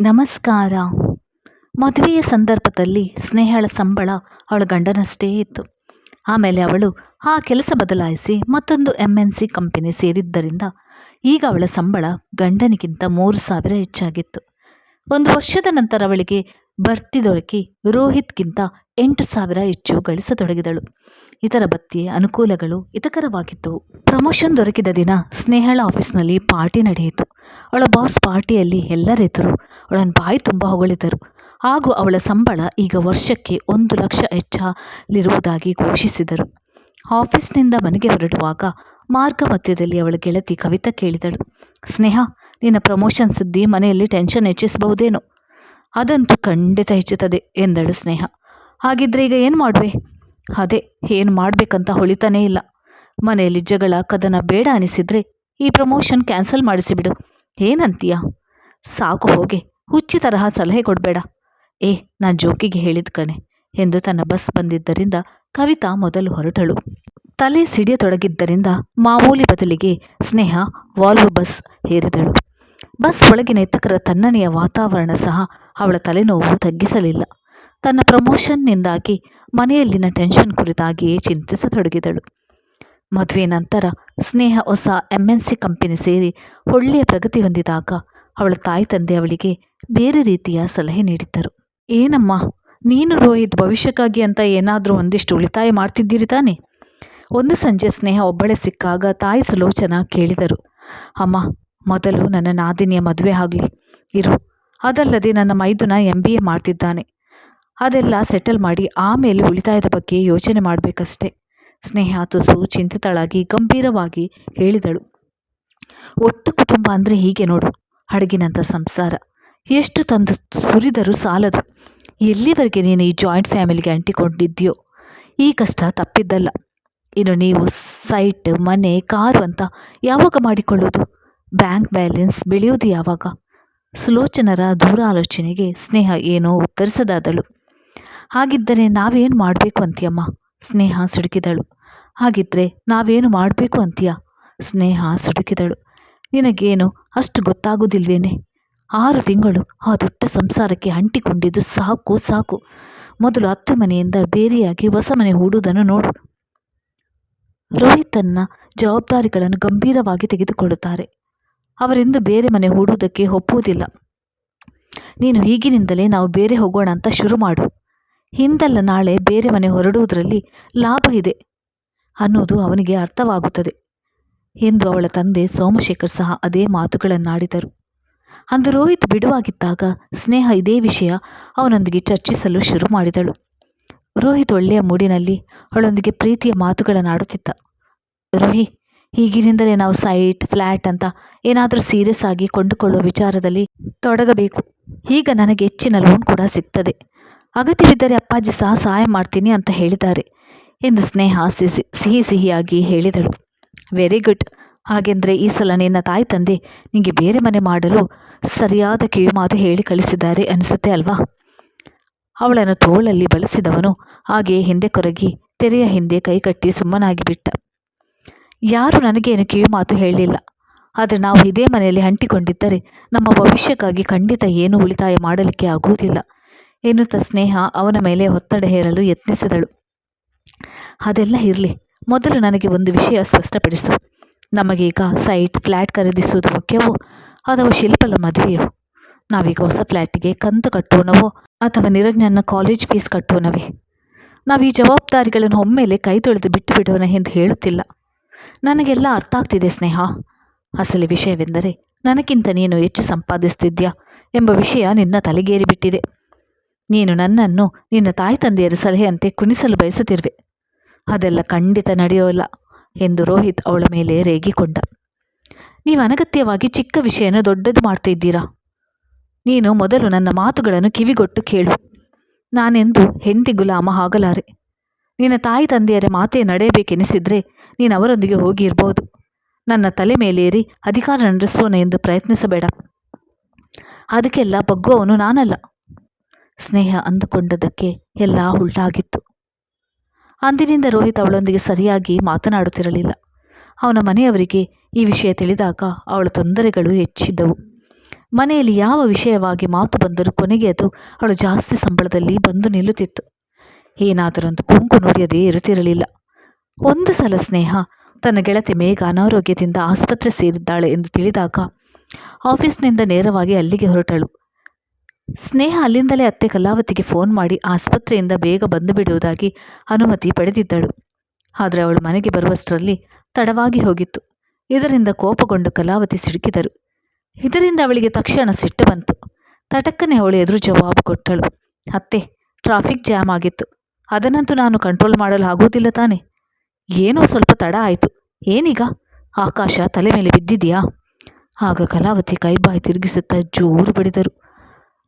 ನಮಸ್ಕಾರ. ಮದುವೆಯ ಸಂದರ್ಭದಲ್ಲಿ ಸ್ನೇಹಳ ಸಂಬಳ ಅವಳ ಗಂಡನಷ್ಟೇ ಇತ್ತು. ಆಮೇಲೆ ಅವಳು ಆ ಕೆಲಸ ಬದಲಾಯಿಸಿ ಮತ್ತೊಂದು ಎಂ ಎನ್ ಸಿ ಕಂಪನಿ ಸೇರಿದ್ದರಿಂದ ಈಗ ಅವಳ ಸಂಬಳ ಗಂಡನಿಗಿಂತ ಮೂರು ಸಾವಿರ ಹೆಚ್ಚಾಗಿತ್ತು. ಒಂದು ವರ್ಷದ ನಂತರ ಅವಳಿಗೆ ಭರ್ತಿ ದೊರಕಿ ರೋಹಿತ್ಗಿಂತ ಎಂಟು ಸಾವಿರ ಹೆಚ್ಚು ಗಳಿಸತೊಡಗಿದಳು. ಇತರ ಬತ್ತಿ ಅನುಕೂಲಗಳು ಹಿತಕರವಾಗಿದ್ದವು ಪ್ರಮೋಷನ್ ದೊರಕಿದ ದಿನ ಸ್ನೇಹಳ ಆಫೀಸ್ನಲ್ಲಿ ಪಾರ್ಟಿ ನಡೆಯಿತು. ಅವಳ ಬಾಸ್ ಪಾರ್ಟಿಯಲ್ಲಿ ಎಲ್ಲರಿದ್ದರು ಅವಳನ್ನು ಬಾಯಿ ತುಂಬ ಹೊಗಳಿದರು ಹಾಗೂ ಅವಳ ಸಂಬಳ ಈಗ ವರ್ಷಕ್ಕೆ ಒಂದು ಲಕ್ಷ ಹೆಚ್ಚಲಿರುವುದಾಗಿ ಘೋಷಿಸಿದರು. ಆಫೀಸ್ನಿಂದ ಮನೆಗೆ ಹೊರಡುವಾಗ ಮಾರ್ಗ ಮಧ್ಯದಲ್ಲಿ ಅವಳ ಗೆಳತಿ ಕವಿತಾ ಕೇಳಿದಳು. ಸ್ನೇಹ, ನಿನ್ನ ಪ್ರಮೋಷನ್ ಸುದ್ದಿ ಮನೆಯಲ್ಲಿ ಟೆನ್ಷನ್ ಹೆಚ್ಚಿಸಬಹುದೇನೋ? ಅದಂತೂ ಖಂಡಿತ ಹೆಚ್ಚುತ್ತದೆ ಎಂದಳು ಸ್ನೇಹ. ಹಾಗಿದ್ರೆ ಈಗ ಏನು ಮಾಡುವೆ? ಅದೇ, ಏನು ಮಾಡಬೇಕಂತ ಹೊಳಿತಾನೇ ಇಲ್ಲ. ಮನೆಯಲ್ಲಿ ಜಗಳ, ಕದನ ಬೇಡ ಅನಿಸಿದರೆ ಈ ಪ್ರಮೋಷನ್ ಕ್ಯಾನ್ಸಲ್ ಮಾಡಿಸಿಬಿಡು. ಏನಂತೀಯ? ಸಾಕು ಹೋಗಿ ಹುಚ್ಚಿ ತರಹ ಸಲಹೆ ಕೊಡಬೇಡ. ಏ, ನಾನು ಜೋಕಿಗೆ ಹೇಳಿದ ಕಣೆ, ಎಂದು ತನ್ನ ಬಸ್ ಬಂದಿದ್ದರಿಂದ ಕವಿತಾ ಮೊದಲು ಹೊರಟಳು. ತಲೆ ಸಿಡಿಯತೊಡಗಿದ್ದರಿಂದ ಮಾಮೂಲಿ ಬದಲಿಗೆ ಸ್ನೇಹ ವಾಲ್ವ್ ಬಸ್ ಹೇರಿದಳು ಬಸ್ ಒಳಗಿನ ಎತ್ತಕರ ತನ್ನನೆಯ ವಾತಾವರಣ ಸಹ ಅವಳ ತಲೆನೋವು ತಗ್ಗಿಸಲಿಲ್ಲ. ತನ್ನ ಪ್ರಮೋಷನ್ನಿಂದಾಗಿ ಮನೆಯಲ್ಲಿನ ಟೆನ್ಷನ್ ಕುರಿತಾಗಿಯೇ ಚಿಂತಿಸತೊಡಗಿದಳು. ಮದುವೆ ನಂತರ ಸ್ನೇಹ ಹೊಸ ಎಂ ಎನ್ ಸಿ ಕಂಪನಿ ಸೇರಿ ಒಳ್ಳೆಯ ಪ್ರಗತಿ ಹೊಂದಿದಾಗ ಅವಳ ತಾಯಿ ತಂದೆ ಅವಳಿಗೆ ಬೇರೆ ರೀತಿಯ ಸಲಹೆ ನೀಡಿದ್ದರು. ಏನಮ್ಮ, ನೀನು ರೋಹಿತ್, ಭವಿಷ್ಯಕ್ಕಾಗಿ ಅಂತ ಏನಾದರೂ ಒಂದಿಷ್ಟು ಉಳಿತಾಯ ಮಾಡ್ತಿದ್ದೀರಿ ತಾನೆ? ಒಂದು ಸಂಜೆ ಸ್ನೇಹ ಒಬ್ಬಳೇ ಸಿಕ್ಕಾಗ ತಾಯಿ ಸುಲೋಚನ ಕೇಳಿದರು. ಅಮ್ಮ, ಮೊದಲು ನನ್ನ ನಾದಿನಿಯ ಮದುವೆ ಆಗಲಿ. ಇರು. ಅದಲ್ಲದೆ ನನ್ನ ಮೈದುನ ಎಂ ಬಿ ಎ ಮಾಡ್ತಿದ್ದಾನೆ. ಅದೆಲ್ಲ ಸೆಟಲ್ ಮಾಡಿ ಆಮೇಲೆ ಉಳಿತಾಯದ ಬಗ್ಗೆ ಯೋಚನೆ ಮಾಡಬೇಕಷ್ಟೆ. ಸ್ನೇಹ ತುಸು ಚಿಂತಿತಳಾಗಿ ಗಂಭೀರವಾಗಿ ಹೇಳಿದಳು. ಒಟ್ಟು ಕುಟುಂಬ ಅಂದರೆ ಹೀಗೆ ನೋಡು ಹಡಗಿನಂಥ ಸಂಸಾರ. ಎಷ್ಟು ತಂದು ಸುರಿದರೂ ಸಾಲದು. ಎಲ್ಲಿವರೆಗೆ ನೀನು ಈ ಜಾಯಿಂಟ್ ಫ್ಯಾಮಿಲಿಗೆ ಅಂಟಿಕೊಂಡಿದ್ಯೋ ಈ ಕಷ್ಟ ತಪ್ಪಿದ್ದಲ್ಲ. ಇನ್ನು ನೀವು ಸೈಟ್, ಮನೆ, ಕಾರು ಅಂತ ಯಾವಾಗ ಮಾಡಿಕೊಳ್ಳೋದು ಬ್ಯಾಂಕ್ ಬ್ಯಾಲೆನ್ಸ್ ಬೆಳೆಯೋದು ಯಾವಾಗ? ಸುಲೋಚನರ ದೂರ ಆಲೋಚನೆಗೆ ಸ್ನೇಹ ಏನೋ ಉತ್ತರಿಸದಾದಳು. ಹಾಗಿದ್ದರೆ ನಾವೇನು ಮಾಡಬೇಕು ಅಂತೀಯಮ್ಮ? ಸ್ನೇಹ ಸುಡುಕಿದಳು. ಹಾಗಿದ್ರೆ ನಾವೇನು ಮಾಡಬೇಕು ಅಂತೀಯ? ಸ್ನೇಹ ಸುಡುಕಿದಳು ನಿನಗೇನು ಅಷ್ಟು ಗೊತ್ತಾಗೋದಿಲ್ವೇನೆ? ಆರು ತಿಂಗಳು ಆ ದೊಡ್ಡ ಸಂಸಾರಕ್ಕೆ ಅಂಟಿಕೊಂಡಿದ್ದು ಸಾಕು ಸಾಕು. ಮೊದಲು ಅತ್ತೆ ಮನೆಯಿಂದ ಬೇರೆಯಾಗಿ ಹೊಸ ಮನೆ ಹೂಡುವುದನ್ನು ನೋಡು. ರೋಹಿತ್ ತನ್ನ ಜವಾಬ್ದಾರಿಗಳನ್ನು ಗಂಭೀರವಾಗಿ ತೆಗೆದುಕೊಳ್ಳುತ್ತಾರೆ. ಅವರಿಂದ ಬೇರೆ ಮನೆ ಹೂಡುವುದಕ್ಕೆ ಒಪ್ಪುವುದಿಲ್ಲ. ನೀನು ಈಗಿನಿಂದಲೇ ನಾವು ಬೇರೆ ಹೋಗೋಣ ಅಂತ ಶುರು ಮಾಡು. ಹಿಂದಲ್ಲ ನಾಳೆ ಬೇರೆ ಮನೆ ಹೊರಡುವುದರಲ್ಲಿ ಲಾಭ ಇದೆ. ಅನ್ನೋದು ಅವನಿಗೆ ಅರ್ಥವಾಗುತ್ತದೆ ಎಂದು ಅವಳ ತಂದೆ ಸೋಮಶೇಖರ್ ಸಹ ಅದೇ ಮಾತುಗಳನ್ನಾಡಿದರು. ಅಂದು ರೋಹಿತ್ ಬಿಡುವಾಗಿದ್ದಾಗ ಸ್ನೇಹ ಇದೇ ವಿಷಯ ಅವನೊಂದಿಗೆ ಚರ್ಚಿಸಲು ಶುರು ಮಾಡಿದಳು. ರೋಹಿತ್ ಒಳ್ಳೆಯ ಮೂಡಿನಲ್ಲಿ ಅವಳೊಂದಿಗೆ ಪ್ರೀತಿಯ ಮಾತುಗಳನ್ನಾಡುತ್ತಿದ್ದ. ರೋಹಿ, ಈಗಿನಿಂದಲೇ ನಾವು ಸೈಟ್ ಫ್ಲ್ಯಾಟ್ ಅಂತ ಏನಾದರೂ ಸೀರಿಯಸ್ ಆಗಿ ಕೊಂಡುಕೊಳ್ಳುವ ವಿಚಾರದಲ್ಲಿ ತೊಡಗಬೇಕು. ಈಗ ನನಗೆ ಹೆಚ್ಚಿನ ಲೋನ್ ಕೂಡ ಸಿಗ್ತದೆ. ಅಗತ್ಯವಿದ್ದರೆ ಅಪ್ಪಾಜಿ ಸಹ ಸಹಾಯ ಮಾಡ್ತೀನಿ ಅಂತ ಹೇಳಿದ್ದಾರೆ. ಎಂದು ಸ್ನೇಹ ಸಿಸಿ ಸಿಹಿ ಸಿಹಿಯಾಗಿ ಹೇಳಿದಳು. ವೆರಿ ಗುಡ್ ಹಾಗೆಂದರೆ ಈ ಸಲ ನಿನ್ನ ತಾಯಿ ತಂದೆ ನಿಮಗೆ ಬೇರೆ ಮನೆ ಮಾಡಲು ಸರಿಯಾದ ಕಿವಿಮಾತು ಹೇಳಿ ಕಳಿಸಿದ್ದಾರೆ ಅನಿಸುತ್ತೆ ಅಲ್ವಾ? ಅವಳನ್ನು ತೋಳಲ್ಲಿ ಬಳಸಿದವನು ಹಾಗೆಯೇ ಹಿಂದೆ ಕೊರಗಿ ತೆರೆಯ ಹಿಂದೆ ಕೈಕಟ್ಟಿ ಸುಮ್ಮನಾಗಿ ಬಿಟ್ಟ ಯಾರು ನನಗೇನು ಕಿವಿಮಾತು ಹೇಳಲಿಲ್ಲ ಆದರೆ ನಾವು ಇದೇ ಮನೆಯಲ್ಲಿ ಅಂಟಿಕೊಂಡಿದ್ದರೆ ನಮ್ಮ ಭವಿಷ್ಯಕ್ಕಾಗಿ ಖಂಡಿತ ಏನೂ ಉಳಿತಾಯ ಮಾಡಲಿಕ್ಕೆ ಆಗುವುದಿಲ್ಲ ಎನ್ನುತ್ತ ಸ್ನೇಹ ಅವನ ಮೇಲೆ ಒತ್ತಡ ಹೇರಲು ಯತ್ನಿಸಿದಳು. ಅದೆಲ್ಲ ಇರಲಿ. ಮೊದಲು ನನಗೆ ಒಂದು ವಿಷಯ ಸ್ಪಷ್ಟಪಡಿಸು. ನಮಗೀಗ ಸೈಟ್ ಫ್ಲ್ಯಾಟ್ ಖರೀದಿಸುವುದು ಮುಖ್ಯವೋ? ಅಥವಾ ಶಿಲ್ಪಲ ಮದುವೆಯೋ? ನಾವೀಗ ಹೊಸ ಫ್ಲ್ಯಾಟಿಗೆ ಕಂತು ಕಟ್ಟೋಣವೋ ಅಥವಾ ನಿರಂಜನ ಕಾಲೇಜ್ ಫೀಸ್ ಕಟ್ಟೋಣವೇ ನಾವು ಈ ಜವಾಬ್ದಾರಿಗಳನ್ನು ಒಮ್ಮೆಲೆ ಕೈ ತೊಳೆದು ಬಿಟ್ಟು ಬಿಡೋಣ ಎಂದು ಹೇಳುತ್ತಿಲ್ಲ. ನನಗೆಲ್ಲ ಅರ್ಥ ಆಗ್ತಿದೆ ಸ್ನೇಹ. ಅಸಲಿ ವಿಷಯವೆಂದರೆ, ನನಗಿಂತ ನೀನು ಹೆಚ್ಚು ಸಂಪಾದಿಸ್ತಿದ್ಯಾ ಎಂಬ ವಿಷಯ ನಿನ್ನ ತಲೆಗೇರಿಬಿಟ್ಟಿದೆ. ನೀನು ನನ್ನನ್ನು ನಿನ್ನ ತಾಯಿ ತಂದೆಯರ ಸಲಹೆಯಂತೆ ಕುಣಿಸಲು ಬಯಸುತ್ತಿರುವೆ. ಅದೆಲ್ಲ ಖಂಡಿತ ನಡೆಯೋಲ್ಲ ಎಂದು ರೋಹಿತ್ ಅವಳ ಮೇಲೆ ರೇಗಿಕೊಂಡ. ನೀವು ಅನಗತ್ಯವಾಗಿ ಚಿಕ್ಕ ವಿಷಯನ ದೊಡ್ಡದು ಮಾಡ್ತಿದ್ದೀರಾ ನೀನು ಮೊದಲು ನನ್ನ ಮಾತುಗಳನ್ನು ಕಿವಿಗೊಟ್ಟು ಕೇಳು. ನಾನೆಂದು ಹೆಂಡತಿ ಗುಲಾಮ ಆಗಲಾರೆ ನಿನ್ನ ತಾಯಿ ತಂದೆಯರ ಮಾತೇ ನಡೆಯಬೇಕೆನಿಸಿದ್ರೆ ನೀನು ಅವರೊಂದಿಗೆ ಹೋಗಿರ್ಬೋದು. ನನ್ನ ತಲೆ ಮೇಲೇರಿ ಅಧಿಕಾರ ನಡೆಸೋಣ ಎಂದು ಪ್ರಯತ್ನಿಸಬೇಡ. ಅದಕ್ಕೆಲ್ಲ ಬಗ್ಗುವವನು ನಾನಲ್ಲ. ಸ್ನೇಹ ಅಂದುಕೊಂಡದಕ್ಕೆ ಎಲ್ಲ ಉಲ್ಟಾಗಿತ್ತು. ಅಂದಿನಿಂದ ರೋಹಿತ್ ಅವಳೊಂದಿಗೆ ಸರಿಯಾಗಿ ಮಾತನಾಡುತ್ತಿರಲಿಲ್ಲ. ಅವನ ಮನೆಯವರಿಗೆ ಈ ವಿಷಯ ತಿಳಿದಾಗ ಅವಳ ತೊಂದರೆಗಳು ಹೆಚ್ಚಿದ್ದವು. ಮನೆಯಲ್ಲಿ ಯಾವ ವಿಷಯವಾಗಿ ಮಾತು ಬಂದರೂ ಕೊನೆಗೆ ಅದು ಅವಳು ಜಾಸ್ತಿ ಸಂಬಳದಲ್ಲಿ ಬಂದು ನಿಲ್ಲುತ್ತಿತ್ತು. ಏನಾದರೊಂದು ಕುಂಕು ನುಡಿಯದೇ ಇರುತ್ತಿರಲಿಲ್ಲ. ಒಂದು ಸಲ ಸ್ನೇಹ ತನ್ನ ಗೆಳತಿ ಮೇಘ ಅನಾರೋಗ್ಯದಿಂದ ಆಸ್ಪತ್ರೆ ಸೇರಿದ್ದಾಳೆ ಎಂದು ತಿಳಿದಾಗ ಆಫೀಸ್ನಿಂದ ನೇರವಾಗಿ ಅಲ್ಲಿಗೆ ಹೊರಟಳು. ಸ್ನೇಹ ಅಲ್ಲಿಂದಲೇ ಅತ್ತೆ ಕಲಾವತಿಗೆ ಫೋನ್ ಮಾಡಿ ಆಸ್ಪತ್ರೆಯಿಂದ ಬೇಗ ಬಂದು ಬಿಡುವುದಾಗಿ ಅನುಮತಿ ಪಡೆದಿದ್ದಳು. ಆದರೆ ಅವಳು ಮನೆಗೆ ಬರುವಷ್ಟರಲ್ಲಿ ತಡವಾಗಿ ಹೋಗಿತ್ತು. ಇದರಿಂದ ಕೋಪಗೊಂಡು ಕಲಾವತಿ ಸಿಡುಕಿದರು. ಇದರಿಂದ ಅವಳಿಗೆ ತಕ್ಷಣ ಸಿಟ್ಟು ಬಂತು. ತಟಕ್ಕನೆ ಅವಳು ಎದುರು ಜವಾಬು ಕೊಟ್ಟಳು. ಅತ್ತೆ ಟ್ರಾಫಿಕ್ ಜಾಮ್ ಆಗಿತ್ತು. ಅದನ್ನಂತೂ ನಾನು ಕಂಟ್ರೋಲ್ ಮಾಡಲು ಆಗುವುದಿಲ್ಲ ತಾನೆ. ಏನೋ ಸ್ವಲ್ಪ ತಡ ಆಯಿತು. ಏನೀಗ? ಆಕಾಶ ತಲೆ ಮೇಲೆ ಬಿದ್ದಿದೆಯಾ? ಆಗ ಕಲಾವತಿ ಕೈಬಾಯಿ ತಿರುಗಿಸುತ್ತಾ ಜೋರು ಬಡಿದರು.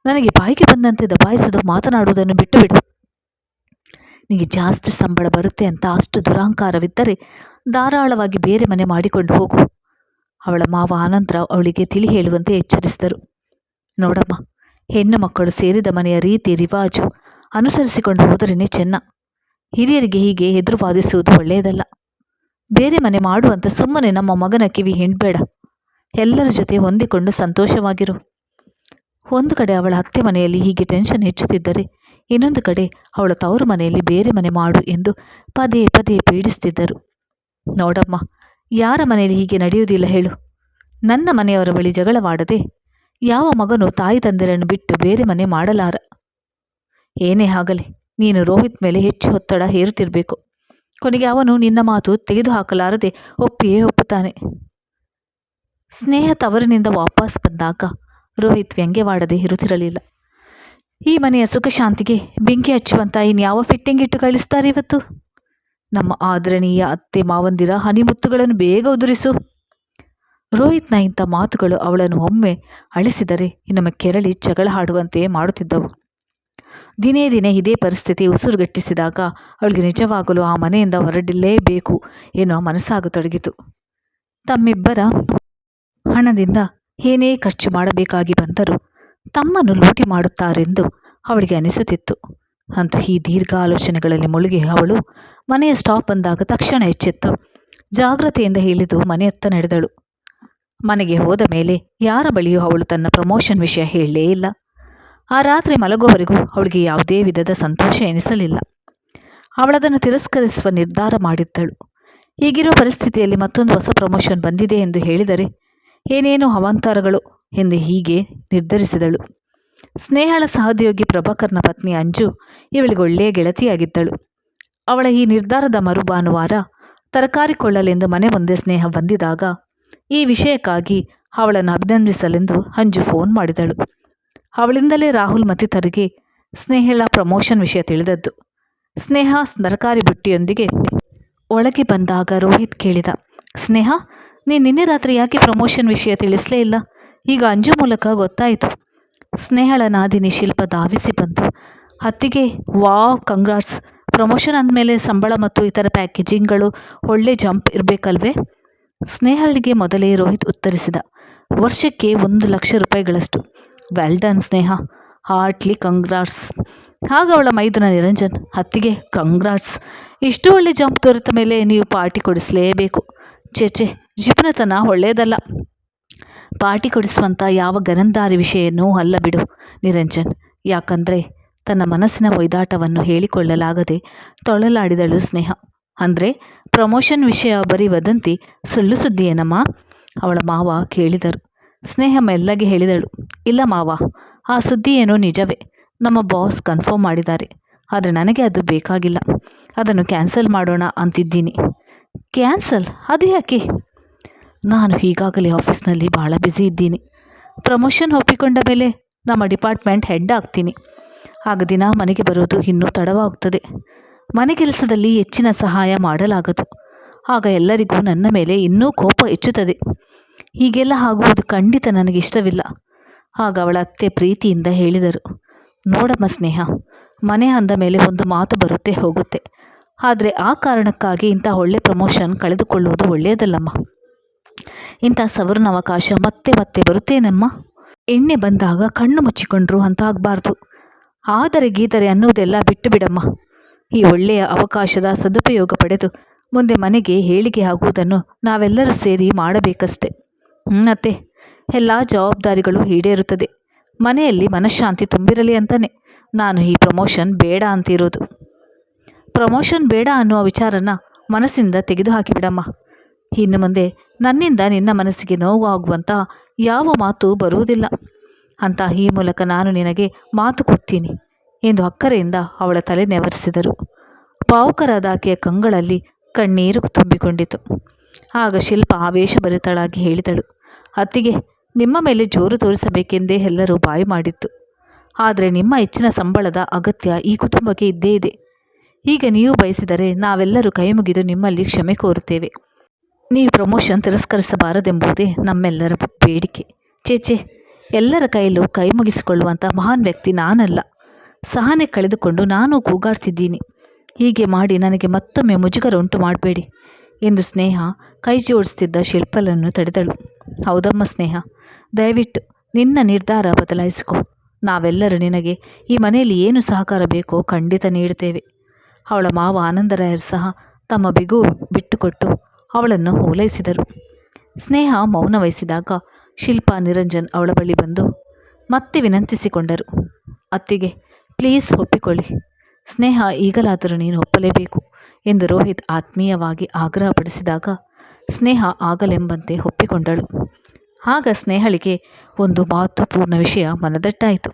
ನನಗೆ ಬಾಯಿಗೆ ಬಂದಂತೆ ದಬಾಯಿಸದು ಮಾತನಾಡುವುದನ್ನು ಬಿಟ್ಟು ಬಿಡು ನಿಮಗೆ ಜಾಸ್ತಿ ಸಂಬಳ ಬರುತ್ತೆ ಅಂತ ಅಷ್ಟು ದುರಹಂಕಾರವಿದ್ದರೆ ಧಾರಾಳವಾಗಿ ಬೇರೆ ಮನೆ ಮಾಡಿಕೊಂಡು ಹೋಗು. ಅವಳ ಮಾವ ಆನಂದರಾವ್ ಅವಳಿಗೆ ತಿಳಿ ಹೇಳುವಂತೆ ಎಚ್ಚರಿಸಿದರು. ನೋಡಮ್ಮ, ಹೆಣ್ಣು ಮಕ್ಕಳು ಸೇರಿದ ಮನೆಯ ರೀತಿ ರಿವಾಜು ಅನುಸರಿಸಿಕೊಂಡು ಹೋದರೇನೆ ಚೆನ್ನ. ಹಿರಿಯರಿಗೆ ಹೀಗೆ ಎದುರು ವಾದಿಸುವುದು ಒಳ್ಳೆಯದಲ್ಲ. ಬೇರೆ ಮನೆ ಮಾಡುವಂತ ಸುಮ್ಮನೆ ನಮ್ಮ ಮಗನ ಕಿವಿ ಹೆಣ್ಬೇಡ. ಎಲ್ಲರ ಜೊತೆ ಹೊಂದಿಕೊಂಡು ಸಂತೋಷವಾಗಿರು. ಒಂದು ಕಡೆ ಅವಳ ಅತ್ತೆ ಮನೆಯಲ್ಲಿ ಹೀಗೆ ಟೆನ್ಷನ್ ಹೆಚ್ಚುತ್ತಿದ್ದರೆ, ಇನ್ನೊಂದು ಕಡೆ ಅವಳ ತವರು ಮನೆಯಲ್ಲಿ ಬೇರೆ ಮನೆ ಮಾಡು ಎಂದು ಪದೇ ಪದೇ ಪೀಡಿಸ್ತಿದ್ದರು ನೋಡಮ್ಮ, ಯಾರ ಮನೆಯಲ್ಲಿ ಹೀಗೆ ನಡೆಯುವುದಿಲ್ಲ ಹೇಳು. ನನ್ನ ಮನೆಯವರ ಬಳಿ ಜಗಳವಾಡದೆ ಯಾವ ಮಗನು ತಾಯಿ ತಂದೆರನ್ನು ಬಿಟ್ಟು ಬೇರೆ ಮನೆ ಮಾಡಲಾರ? ಏನೇ ಆಗಲಿ, ನೀನು ರೋಹಿತ್ ಮೇಲೆ ಹೆಚ್ಚು ಒತ್ತಡ ಹೇರುತ್ತಿರಬೇಕು. ಕೊನೆಗೆ ಅವನು ನಿನ್ನ ಮಾತು ತೆಗೆದುಹಾಕಲಾರದೆ ಒಪ್ಪಿಯೇ ಒಪ್ಪುತ್ತಾನೆ. ಸ್ನೇಹ ತವರಿನಿಂದ ವಾಪಸ್ ಬಂದಾಗ ರೋಹಿತ್ ವ್ಯಂಗ್ಯವಾಡದೆ ಇರುತ್ತಿರಲಿಲ್ಲ. ಈ ಮನೆಯ ಸುಖ ಶಾಂತಿಗೆ ಬೆಂಕಿ ಹಚ್ಚುವಂತ ಇನ್ಯಾವ ಫಿಟ್ಟಿಂಗ್ ಇಟ್ಟು ಕಳಿಸ್ತಾರೆ ಇವತ್ತು? ನಮ್ಮ ಆದರಣೀಯ ಅತ್ತೆ ಮಾವಂದಿರ ಹನಿಮುತ್ತುಗಳನ್ನು ಬೇಗ ಉದುರಿಸು. ರೋಹಿತ್ನ ಇಂಥ ಮಾತುಗಳು ಅವಳನ್ನು ಒಮ್ಮೆ ಅಳಿಸಿದರೆ ನಮ್ಮ ಕೆರಳಿ ಜಗಳ ಹಾಡುವಂತೆಯೇ ಮಾಡುತ್ತಿದ್ದವು. ದಿನೇ ದಿನೇ ಇದೇ ಪರಿಸ್ಥಿತಿ ಉಸಿರುಗಟ್ಟಿಸಿದಾಗ ಅವಳಿಗೆ ನಿಜವಾಗಲು ಆ ಮನೆಯಿಂದ ಹೊರಡಲೇಬೇಕು ಎನ್ನುವ ಮನಸ್ಸಾಗತೊಡಗಿತು. ತಮ್ಮಿಬ್ಬರ ಹಣದಿಂದ ಏನೇ ಖರ್ಚು ಮಾಡಬೇಕಾಗಿ ಬಂದರೂ ತಮ್ಮನ್ನು ಲೂಟಿ ಮಾಡುತ್ತಾರೆಂದು ಅವಳಿಗೆ ಅನಿಸುತ್ತಿತ್ತು. ಅಂತೂ ಈ ದೀರ್ಘ ಆಲೋಚನೆಗಳಲ್ಲಿ ಮುಳುಗಿ ಅವಳು ಮನೆಯ ಸ್ಟಾಪ್ ಬಂದಾಗ ತಕ್ಷಣ ಎಚ್ಚೆತ್ತು. ಜಾಗ್ರತೆಯಿಂದ ಹೇಳಿದು ಮನೆಯತ್ತ ನಡೆದಳು. ಮನೆಗೆ ಹೋದ ಮೇಲೆ ಯಾರ ಬಳಿಯೂ ಅವಳು ತನ್ನ ಪ್ರಮೋಷನ್ ವಿಷಯ ಹೇಳಲೇ ಇಲ್ಲ. ಆ ರಾತ್ರಿ ಮಲಗುವವರೆಗೂ ಅವಳಿಗೆ ಯಾವುದೇ ವಿಧದ ಸಂತೋಷ ಎನಿಸಲಿಲ್ಲ. ಅವಳದನ್ನು ತಿರಸ್ಕರಿಸುವ ನಿರ್ಧಾರ ಮಾಡಿದ್ದಳು. ಈಗಿರುವ ಪರಿಸ್ಥಿತಿಯಲ್ಲಿ ಮತ್ತೊಂದು ಹೊಸ ಪ್ರಮೋಷನ್ ಬಂದಿದೆ ಎಂದು ಹೇಳಿದರೆ ಏನೇನೋ ಅವಾಂತರಗಳು ಎಂದು ಹೀಗೆ ನಿರ್ಧರಿಸಿದಳು. ಸ್ನೇಹಳ ಸಹೋದ್ಯೋಗಿ ಪ್ರಭಾಕರ್ನ ಪತ್ನಿ ಅಂಜು ಇವಳಿಗೆ ಒಳ್ಳೆಯ ಗೆಳತಿಯಾಗಿದ್ದಳು. ಅವಳ ಈ ನಿರ್ಧಾರದ ಮರು ಭಾನುವಾರ ತರಕಾರಿ ಕೊಳ್ಳಲೆಂದು ಮನೆ ಮುಂದೆ ಸ್ನೇಹ ಬಂದಿದಾಗ ಈ ವಿಷಯಕ್ಕಾಗಿ ಅವಳನ್ನು ಅಭಿನಂದಿಸಲೆಂದು ಅಂಜು ಫೋನ್ ಮಾಡಿದಳು. ಅವಳಿಂದಲೇ ರಾಹುಲ್ ಮತ್ತಿತರಿಗೆ ಸ್ನೇಹಳ ಪ್ರಮೋಷನ್ ವಿಷಯ ತಿಳಿದದ್ದು. ಸ್ನೇಹ ತರಕಾರಿ ಬುಟ್ಟಿಯೊಂದಿಗೆ ಒಳಗೆ ಬಂದಾಗ ರೋಹಿತ್ ಕೇಳಿದ, ಸ್ನೇಹ ನೀನು ನಿನ್ನೆ ರಾತ್ರಿ ಯಾಕೆ ಪ್ರಮೋಷನ್ ವಿಷಯ ತಿಳಿಸಲೇ ಇಲ್ಲ? ಈಗ ಅಂಜು ಮೂಲಕ ಗೊತ್ತಾಯಿತು. ಸ್ನೇಹಳ ನಾದಿನಿ ಶಿಲ್ಪ ಧಾವಿಸಿ ಬಂತು ಹತ್ತಿಗೆ ವಾವ್ ಕಂಗ್ರಾಟ್ಸ್ ಪ್ರಮೋಷನ್ ಅಂದಮೇಲೆ ಸಂಬಳ ಮತ್ತು ಇತರ ಪ್ಯಾಕೇಜಿಂಗ್ಗಳು ಒಳ್ಳೆ ಜಂಪ್ ಇರಬೇಕಲ್ವೇ? ಸ್ನೇಹಳಿಗೆ ಮೊದಲೇ ರೋಹಿತ್ ಉತ್ತರಿಸಿದ, ವರ್ಷಕ್ಕೆ ಒಂದು lakh ರೂಪಾಯಿಗಳಷ್ಟು. Well done Sneha. Heartly congrats ಹಾಗ ಅವಳ ಮೈದುನ ನಿರಂಜನ್ ಹತ್ತಿಗೆ ಕಂಗ್ರಾಟ್ಸ್ ಇಷ್ಟು ಒಳ್ಳೆ ಜಂಪ್ ದೊರೆತ ಮೇಲೆ ನೀವು ಪಾರ್ಟಿ ಕೊಡಿಸಲೇಬೇಕು. ಚೇಚೆ ಜಿಪುಣತನ ಒಳ್ಳೆಯದಲ್ಲ. ಪಾಟಿ ಕೊಡಿಸುವಂಥ ಯಾವ ಗರಂದಾರಿ ವಿಷಯನೂ ಅಲ್ಲ ಬಿಡು ನಿರಂಜನ್. ಯಾಕಂದರೆ ತನ್ನ ಮನಸ್ಸಿನ ಒಯ್ದಾಟವನ್ನು ಹೇಳಿಕೊಳ್ಳಲಾಗದೆ ತೊಳಲಾಡಿದಳು ಸ್ನೇಹ. ಅಂದರೆ ಪ್ರಮೋಷನ್ ವಿಷಯ ಬರೀ ವದಂತಿ, ಸುಳ್ಳು ಸುದ್ದಿಯೇನಮ್ಮ ಅವಳ ಮಾವ ಕೇಳಿದರು. ಸ್ನೇಹ ಮೆಲ್ಲಗೆ ಹೇಳಿದಳು, ಇಲ್ಲ ಮಾವ, ಆ ಸುದ್ದಿ ಏನೋ ನಿಜವೇ. ನಮ್ಮ ಬಾಸ್ ಕನ್ಫರ್ಮ್ ಮಾಡಿದ್ದಾರೆ. ಆದರೆ ನನಗೆ ಅದು ಬೇಕಾಗಿಲ್ಲ. ಅದನ್ನು ಕ್ಯಾನ್ಸಲ್ ಮಾಡೋಣ ಅಂತಿದ್ದೀನಿ. ಕ್ಯಾನ್ಸಲ್ ಅದು ಯಾಕೆ? ನಾನು ಈಗಾಗಲೇ ಆಫೀಸ್ನಲ್ಲಿ ಭಾಳ ಬ್ಯುಸಿ ಇದ್ದೀನಿ. ಪ್ರಮೋಷನ್ ಒಪ್ಪಿಕೊಂಡ ಮೇಲೆ ನಮ್ಮ ಡಿಪಾರ್ಟ್ಮೆಂಟ್ ಹೆಡ್ ಆಗ್ತೀನಿ. ಆಗ ದಿನ ಮನೆಗೆ ಬರೋದು ಇನ್ನೂ ತಡವಾಗ್ತದೆ. ಮನೆ ಕೆಲಸದಲ್ಲಿ ಹೆಚ್ಚಿನ ಸಹಾಯ ಮಾಡಲಾಗದು. ಆಗ ಎಲ್ಲರಿಗೂ ನನ್ನ ಮೇಲೆ ಇನ್ನೂ ಕೋಪ ಹೆಚ್ಚುತ್ತದೆ. ಹೀಗೆಲ್ಲ ಆಗುವುದು ಖಂಡಿತ ನನಗೆ ಇಷ್ಟವಿಲ್ಲ. ಆಗ ಅವಳ ಅತ್ತೆ ಪ್ರೀತಿಯಿಂದ ಹೇಳಿದರು, ನೋಡಮ್ಮ ಸ್ನೇಹ, ಮನೆ ಅಂದ ಮೇಲೆ ಒಂದು ಮಾತು ಬರುತ್ತೆ ಹೋಗುತ್ತೆ. ಆದರೆ ಆ ಕಾರಣಕ್ಕಾಗಿ ಇಂಥ ಒಳ್ಳೆ ಪ್ರಮೋಷನ್ ಕಳೆದುಕೊಳ್ಳುವುದು ಒಳ್ಳೆಯದಲ್ಲಮ್ಮ. ಇಂಥ ಸವರ್ಣ ಅವಕಾಶ ಮತ್ತೆ ಮತ್ತೆ ಬರುತ್ತೇನಮ್ಮ ಎಣ್ಣೆ ಬಂದಾಗ ಕಣ್ಣು ಮುಚ್ಚಿಕೊಂಡ್ರು ಅಂತ ಆಗಬಾರ್ದು. ಆದರೆ ಗೀದರೆ ಅನ್ನೋದೆಲ್ಲ ಬಿಟ್ಟು ಬಿಡಮ್ಮ. ಈ ಒಳ್ಳೆಯ ಅವಕಾಶದ ಸದುಪಯೋಗ ಪಡೆದು ಮುಂದೆ ಮನೆಗೆ ಹೇಳಿಕೆ ಆಗುವುದನ್ನು ನಾವೆಲ್ಲರೂ ಸೇರಿ ಮಾಡಬೇಕಷ್ಟೆ. ಮತ್ತೆ ಎಲ್ಲ ಜವಾಬ್ದಾರಿಗಳು ಈಡೇರುತ್ತದೆ. ಮನೆಯಲ್ಲಿ ಮನಃಶಾಂತಿ ತುಂಬಿರಲಿ ಅಂತಾನೆ. ನಾನು ಈ ಪ್ರಮೋಷನ್ ಬೇಡ ಅಂತಿರೋದು. ಪ್ರಮೋಷನ್ ಬೇಡ ಅನ್ನುವ ವಿಚಾರನ ಮನಸ್ಸಿಂದ ತೆಗೆದುಹಾಕಿಬಿಡಮ್ಮ. ಇನ್ನು ಮುಂದೆ ನನ್ನಿಂದ ನಿನ್ನ ಮನಸ್ಸಿಗೆ ನೋವು ಆಗುವಂಥ ಯಾವ ಮಾತು ಬರುವುದಿಲ್ಲ. ಅಂತ ಈ ಮೂಲಕ ನಾನು ನಿನಗೆ ಮಾತು ಕೊಡ್ತೀನಿ ಎಂದು ಅಕ್ಕರೆಯಿಂದ ಅವಳ ತಲೆ ನೆವರಿಸಿದರು. ಭಾವುಕರಾದ ಆಕೆಯ ಕಂಗಳಲ್ಲಿ ಕಣ್ಣೀರು ತುಂಬಿಕೊಂಡಿತು. ಆಗ ಶಿಲ್ಪ ಆವೇಶಭರಿತಳಾಗಿ ಹೇಳಿದಳು, ಅತ್ತಿಗೆ, ನಿಮ್ಮ ಮೇಲೆ ಜೋರು ತೋರಿಸಬೇಕೆಂದೇ ಎಲ್ಲರೂ ಬಾಯಿ ಮಾಡಿತ್ತು ಆದರೆ ನಿಮ್ಮ ಹೆಚ್ಚಿನ ಸಂಬಳದ ಅಗತ್ಯ ಈ ಕುಟುಂಬಕ್ಕೆ ಇದ್ದೇ ಇದೆ. ಈಗ ನೀವು ಬಯಸಿದರೆ ನಾವೆಲ್ಲರೂ ಕೈ ಮುಗಿದು ನಿಮ್ಮಲ್ಲಿ ಕ್ಷಮೆ ಕೋರುತ್ತೇವೆ. ನೀವು ಪ್ರಮೋಷನ್ ತಿರಸ್ಕರಿಸಬಾರದೆಂಬುದೇ ನಮ್ಮೆಲ್ಲರ ಬೇಡಿಕೆ. ಚೇಚೆ ಎಲ್ಲರ ಕೈಯಲ್ಲೂ ಕೈ ಮುಗಿಸಿಕೊಳ್ಳುವಂಥ ಮಹಾನ್ ವ್ಯಕ್ತಿ ನಾನಲ್ಲ. ಸಹನೆ ಕಳೆದುಕೊಂಡು ನಾನು ಕೂಗಾಡ್ತಿದ್ದೀನಿ. ಹೀಗೆ ಮಾಡಿ ನನಗೆ ಮತ್ತೊಮ್ಮೆ ಮುಜುಗರ ಉಂಟು ಮಾಡಬೇಡಿ. ಎಂದು ಸ್ನೇಹ ಕೈ ಜೋಡಿಸ್ತಿದ್ದ ಶಿಲ್ಪಲನ್ನು ತಡೆದಳು. ಹೌದಮ್ಮ ಸ್ನೇಹ, ದಯವಿಟ್ಟು ನಿನ್ನ ನಿರ್ಧಾರ ಬದಲಾಯಿಸಿಕೊ. ನಾವೆಲ್ಲರೂ ನಿನಗೆ ಈ ಮನೆಯಲ್ಲಿ ಏನು ಸಹಕಾರ ಬೇಕೋ ಖಂಡಿತ ನೀಡುತ್ತೇವೆ. ಅವಳ ಮಾವ ಆನಂದರಾಯರು ಸಹ ತಮ್ಮ ಬಿಗು ಬಿಟ್ಟುಕೊಟ್ಟು ಅವಳನ್ನು ಓಲೈಸಿದರು. ಸ್ನೇಹ ಮೌನ ವಹಿಸಿದಾಗ ಶಿಲ್ಪ, ನಿರಂಜನ್ ಅವಳ ಬಳಿ ಬಂದು ಮತ್ತೆ ವಿನಂತಿಸಿಕೊಂಡರು. ಅತ್ತಿಗೆ, ಪ್ಲೀಸ್ ಒಪ್ಪಿಕೊಳ್ಳಿ. ಸ್ನೇಹ ಈಗಲಾದರೂ ನೀನು ಒಪ್ಪಲೇಬೇಕು ಎಂದು ರೋಹಿತ್ ಆತ್ಮೀಯವಾಗಿ ಆಗ್ರಹಪಡಿಸಿದಾಗ ಸ್ನೇಹ ಆಗಲೆಂಬಂತೆ ಒಪ್ಪಿಕೊಂಡಳು. ಆಗ ಸ್ನೇಹಳಿಗೆ ಒಂದು ಮಹತ್ವಪೂರ್ಣ ವಿಷಯ ಮನದಟ್ಟಾಯಿತು.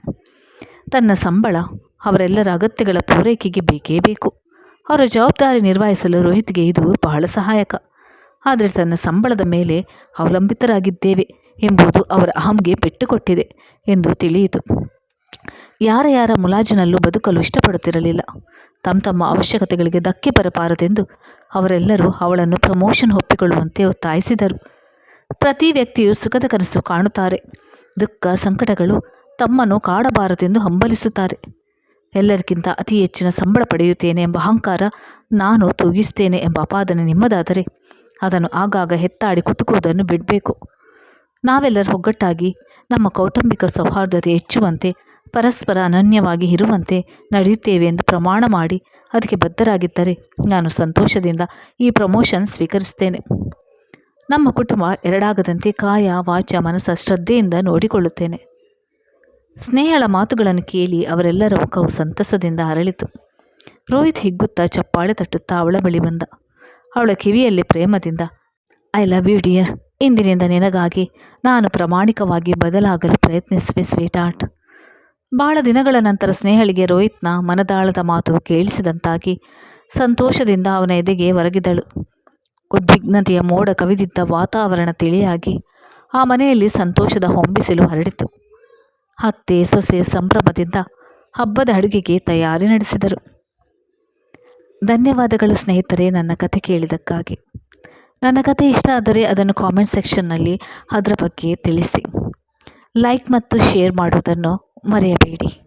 ತನ್ನ ಸಂಬಳ, ಅವರೆಲ್ಲರ ಅಗತ್ಯಗಳ ಪೂರೈಕೆಗೆ ಬೇಕೇ ಬೇಕು. ಅವರ ಜವಾಬ್ದಾರಿ ನಿರ್ವಹಿಸಲು ರೋಹಿತ್ಗೆ ಇದು ಬಹಳ ಸಹಾಯಕ. ಆದರೆ ತನ್ನ ಸಂಬಳದ ಮೇಲೆ ಅವಲಂಬಿತರಾಗಿದ್ದೇವೆ ಎಂಬುದು ಅವರ ಅಹಂಗೆ ಪೆಟ್ಟು ಕೊಟ್ಟಿದೆ ಎಂದು ತಿಳಿಯಿತು. ಯಾರ ಯಾರ ಮುಲಾಜಿನಲ್ಲೂ ಬದುಕಲು ಇಷ್ಟಪಡುತ್ತಿರಲಿಲ್ಲ. ತಮ್ಮ ತಮ್ಮ ಅವಶ್ಯಕತೆಗಳಿಗೆ ಧಕ್ಕೆ ಬರಬಾರದೆಂದು ಅವರೆಲ್ಲರೂ ಅವಳನ್ನು ಪ್ರಮೋಷನ್ ಒಪ್ಪಿಕೊಳ್ಳುವಂತೆ ಒತ್ತಾಯಿಸಿದರು. ಪ್ರತಿ ವ್ಯಕ್ತಿಯು ಸುಖದ ಕನಸು ಕಾಣುತ್ತಾರೆ. ದುಃಖ, ಸಂಕಟಗಳು ತಮ್ಮನ್ನು ಕಾಡಬಾರದೆಂದು ಹಂಬಲಿಸುತ್ತಾರೆ. ಎಲ್ಲರಿಗಿಂತ ಅತಿ ಹೆಚ್ಚಿನ ಸಂಬಳ ಪಡೆಯುತ್ತೇನೆ ಎಂಬ ಅಹಂಕಾರ ನಾನು ತೂಗಿಸುತ್ತೇನೆ ಎಂಬ ಅಪಾದನೆ ನಿಮ್ಮದಾದರೆ ಅದನ್ನು ಆಗಾಗ ಹೆತ್ತಾಡಿ ಕುಟುಕುವುದನ್ನು ಬಿಡಬೇಕು. ನಾವೆಲ್ಲರೂ ಒಗ್ಗಟ್ಟಾಗಿ ನಮ್ಮ ಕೌಟುಂಬಿಕ ಸೌಹಾರ್ದತೆ ಹೆಚ್ಚುವಂತೆ, ಪರಸ್ಪರ ಅನನ್ಯವಾಗಿ ಇರುವಂತೆ ನಡೆಯುತ್ತೇವೆ ಎಂದು ಪ್ರಮಾಣ ಮಾಡಿ ಅದಕ್ಕೆ ಬದ್ಧರಾಗಿದ್ದರೆ ನಾನು ಸಂತೋಷದಿಂದ ಈ ಪ್ರಮೋಷನ್ ಸ್ವೀಕರಿಸ್ತೇನೆ ನಮ್ಮ ಕುಟುಂಬ ಎರಡಾಗದಂತೆ ಕಾಯ, ವಾಚ, ಮನಸ್ಸ ಶ್ರದ್ಧೆಯಿಂದ ನೋಡಿಕೊಳ್ಳುತ್ತೇನೆ. ಸ್ನೇಹಳ ಮಾತುಗಳನ್ನು ಕೇಳಿ ಅವರೆಲ್ಲರ ಮುಖವು ಸಂತಸದಿಂದ ಅರಳಿತು. ರೋಹಿತ್ ಹಿಗ್ಗುತ್ತಾ ಚಪ್ಪಾಳೆ ತಟ್ಟುತ್ತಾ ಅವಳ ಬಳಿ ಬಂದ. ಅವಳ ಕಿವಿಯಲ್ಲಿ ಪ್ರೇಮದಿಂದ ಐ ಲವ್ ಯು ಡಿಯರ್ ಇಂದಿನಿಂದ ನಿನಗಾಗಿ ನಾನು ಪ್ರಾಮಾಣಿಕವಾಗಿ ಬದಲಾಗಲು ಪ್ರಯತ್ನಿಸುವೆ ಸ್ವೀಟ್ ಆರ್ಟ್ ಭಾಳ ದಿನಗಳ ನಂತರ ಸ್ನೇಹಳಿಗೆ ರೋಹಿತ್ನ ಮನದಾಳದ ಮಾತು ಕೇಳಿಸಿದಂತಾಗಿ ಸಂತೋಷದಿಂದ ಅವನ ಎದೆಗೆ ಒರಗಿದಳು. ಉದ್ವಿಗ್ನತೆಯ ಮೋಡ ಕವಿದಿದ್ದ ವಾತಾವರಣ ತಿಳಿಯಾಗಿ ಆ ಮನೆಯಲ್ಲಿ ಸಂತೋಷದ ಹೊಂಬಿಸಿಲು ಹರಡಿತು. ಅತ್ತೆ, ಸೊಸೆ ಸಂಭ್ರಮದಿಂದ ಹಬ್ಬದ ಅಡುಗೆಗೆ ತಯಾರಿ ನಡೆಸಿದರು. ಧನ್ಯವಾದಗಳು ಸ್ನೇಹಿತರೆ ನನ್ನ ಕತೆ ಕೇಳಿದಕ್ಕಾಗಿ ನನ್ನ ಕತೆ ಇಷ್ಟ ಆದರೆ ಅದನ್ನು ಕಾಮೆಂಟ್ ಸೆಕ್ಷನ್ನಲ್ಲಿ ಅದರ ಬಗ್ಗೆ ತಿಳಿಸಿ. ಲೈಕ್ ಮತ್ತು ಶೇರ್ ಮಾಡುವುದನ್ನು ಮರೆಯಬೇಡಿ.